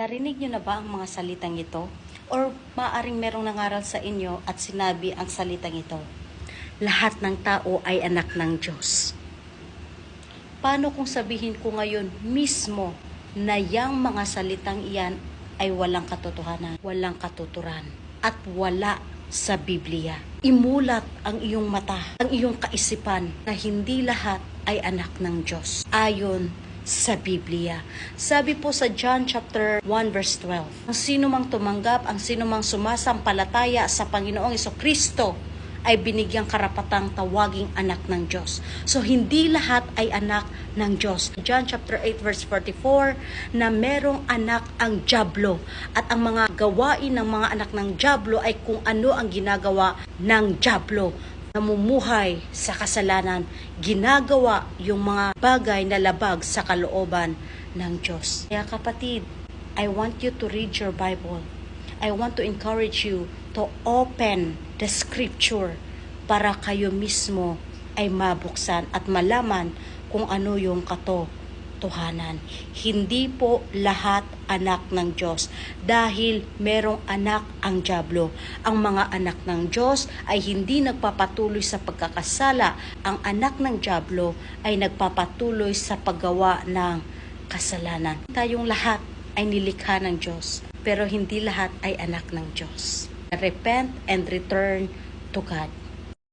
Narinig niyo na ba ang mga salitang ito? Or maaring merong nangaral sa inyo at sinabi ang salitang ito? Lahat ng tao ay anak ng Diyos. Paano kung sabihin ko ngayon mismo na yang mga salitang iyan ay walang katotohanan, walang katuturan, at wala sa Biblia. Imulat ang iyong mata, ang iyong kaisipan na hindi lahat ay anak ng Diyos. Ayon sa Biblia. Sabi po sa John chapter 1 verse 12, ang sino mang tumanggap, ang sino mang sumasampalataya sa Panginoong Kristo ay binigyang karapatang tawaging anak ng Diyos. So hindi lahat ay anak ng Diyos. John chapter 8 verse 44 na merong anak ang Diablo at ang mga gawain ng mga anak ng Diablo ay kung ano ang ginagawa ng Diablo namumuhay sa kasalanan, ginagawa yung mga bagay na labag sa kalooban ng Diyos. Kaya kapatid, I want you to read your Bible. I want to encourage you to open the scripture para kayo mismo ay mabuksan at malaman kung ano yung katotohanan. Hindi po lahat anak ng Diyos dahil merong anak ang Diablo. Ang mga anak ng Diyos ay hindi nagpapatuloy sa pagkakasala. Ang anak ng Diablo ay nagpapatuloy sa paggawa ng kasalanan. Tayong lahat ay nilikha ng Diyos, pero hindi lahat ay anak ng Diyos. Repent and return to God.